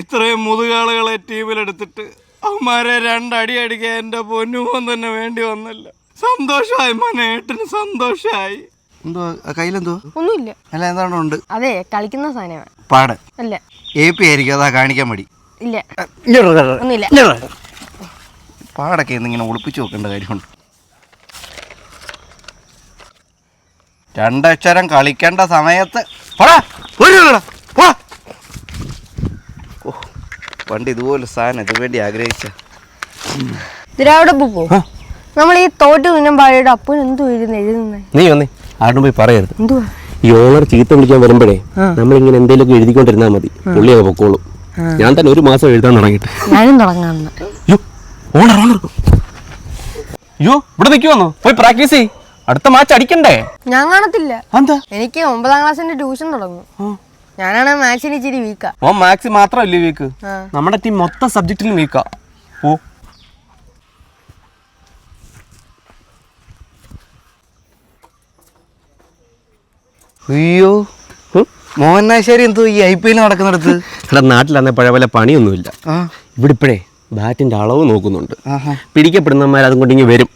ഇത്രയും മുതുകാളുകളെ ടീമിലെടുത്തിട്ട് അവന്മാരെ രണ്ടടി അടിക്കാൻ എന്റെ പൊന്നുമോൻ തന്നെ വേണ്ടി വന്നില്ല. സന്തോഷമായി മോനെ ഏട്ടന് സന്തോഷമായി എന്തോ കയ്യിലെന്തോ? ഒന്നുമില്ല. അല്ല എന്താണോ ഉണ്ട്? അതെ കളിക്കുന്ന സാധനമാണ്. പാട്. അല്ല. എ പി ആയിരിക്കും അതാ കാണിക്കാൻ മടി. ഇല്ല. ഇങ്ങോട്ട് ഒന്നുമില്ല. പാടൊക്കെ ഇന്നിങ്ങനെ ഒളിപ്പിച്ചു വെക്കേണ്ട കാര്യമുണ്ട്. രണ്ടക്ഷരം കളിക്കേണ്ട സമയത്ത്. പോടാ, ഒരു ഇവിടെ, പോ. ഓ, പണ്ട് ഇതുപോലെ സാധനം ഇത് വേണ്ടി ആഗ്രഹിച്ച. ഇതിരവിടെ നമ്മൾ ഈ തോട്ട് തിന്നുമ്പാഴയുടെ അപ്പൻ എന്തു എഴുതുന്ന? എഴുതുന്നത് നീ വന്നേ. ആരും പോയി പറയരുത്. എന്തുവാ? ഈ ഓണർ ചീത്ത വിളിക്കാൻ വരുമ്പോഴേ നമ്മളിങ്ങനെ എന്തെങ്കിലുമൊക്കെ എഴുതിക്കൊണ്ടിരുന്നാൽ മതി. പുള്ളി അത് പൊക്കോളും. ഞാൻ തന്നെ ഒരു മാസം എഴുതാൻ തുടങ്ങിയിട്ട്. ഞാനും തുടങ്ങാന്ന് യോ ഓണർ ഓണർ. യോ ഇവിടെ നിൽക്കുവന്നോ? പോയി പ്രാക്ടീസ് ചെയ് അടുത്ത മാച്ച് അടിക്കണ്ടേ? ഞാൻ കാണത്തില്ല. എന്താ എനിക്ക് ഒമ്പതാം ക്ലാസ്സിന്റെ ട്യൂഷൻ തുടങ്ങും. ഞാനാണ് മാത്സിന് ഇച്ചിരി വീക്കാ ഓ മാത്സ് മാത്രമല്ലേ വീക്ക്. നമ്മുടെ ടീം മൊത്തം സബ്ജക്റ്റിലും വീക്കാ ഓ അയ്യോ. മോഹനാശ്ശേരി എന്തോ ഈ ഐ പി എൽ നടക്കുന്നിടത്ത്? ഇവിടെ നാട്ടിലന്ന് പഴയ പോലെ പണിയൊന്നുമില്ല. ആ. ഇവിടെ ഇപ്പോഴേ ബാറ്റിന്റെ അളവ് നോക്കുന്നുണ്ട്. ആഹാ. പിടിക്കപ്പെടുന്നവന്മാർ അതും കൊണ്ട് ഇങ്ങനെ വരും.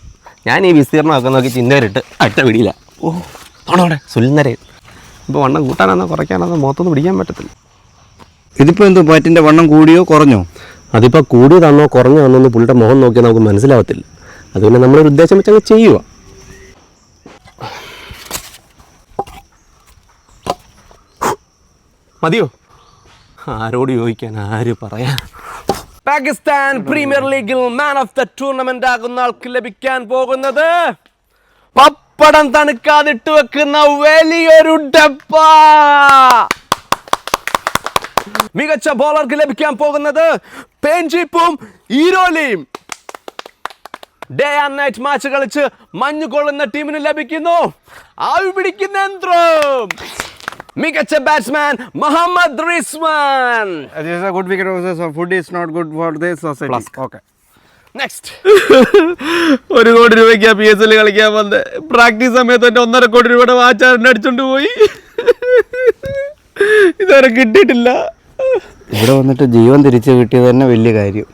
ഞാൻ ഈ വിസ്തീർണമൊക്കെ നോക്കി ചിന്തവരിട്ട് അറ്റ പിടിയില്ല ഓ. ആണോടെ സുൽനരെ ഇപ്പോൾ വണ്ണം കൂട്ടാനാണോ കുറയ്ക്കാനാണോ മുഖത്തൊന്നും പിടിക്കാൻ പറ്റത്തില്ല. ഇതിപ്പോൾ എന്തോ പാറ്റിന്റെ വണ്ണം കൂടിയോ കുറഞ്ഞോ? അതിപ്പോൾ കൂടിയതാണോ കുറഞ്ഞതാണോ എന്ന് പുള്ളിയുടെ മുഖം നോക്കിയാൽ നമുക്ക് മനസ്സിലാവത്തില്ല. അതുകൊണ്ട് നമ്മളൊരു ഉദ്ദേശം വെച്ച് അങ്ങ് ചെയ്യുക മതിയോ? ആരോട് ചോദിക്കാൻ ആര് പറയാ? പാകിസ്ഥാൻ പ്രീമിയർ ലീഗിൽ മാൻ ഓഫ് ദ ടൂർണമെന്റ് ആകുന്ന ആൾക്ക് ലഭിക്കാൻ പോകുന്നത് പപ്പടം തണുക്കാതിട്ട് വെക്കുന്ന വലിയൊരു ഡപ്പ മികച്ച ബോളർക്ക് ലഭിക്കാൻ പോകുന്നത് പെൻജിപ്പും ഈരോലിയും. ഡേ ആൻഡ് നൈറ്റ് മാച്ച് കളിച്ച് മഞ്ഞു കൊള്ളുന്ന ടീമിന് ലഭിക്കുന്നു ആവി പിടിക്കുന്ന യന്ത്രം. മികച്ച batsman Muhammad Rizwan good wicket food is not good for this society okay ഒരു കോടി രൂപയ്ക്ക് പി എസ് എൽ കളിക്കാൻ വന്നത് പ്രാക്ടീസ് സമയത്ത് തന്നെ ഒന്നര കോടി രൂപയുടെ വാച്ചാറിന് അടിച്ചോണ്ട് പോയി? ഇതുവരെ കിട്ടിയിട്ടില്ല. ഇവിടെ വന്നിട്ട് ജീവൻ തിരിച്ചു കിട്ടിയത് തന്നെ വലിയ കാര്യം.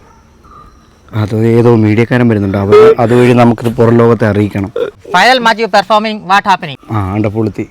അത് ഏതോ മീഡിയക്കാരൻ വരുന്നുണ്ട്. അവർ അതുവഴി നമുക്കിത് പുറം ലോകത്തെ അറിയിക്കണം. Final match performing what happening ആ ആണ്ട പുളുത്തി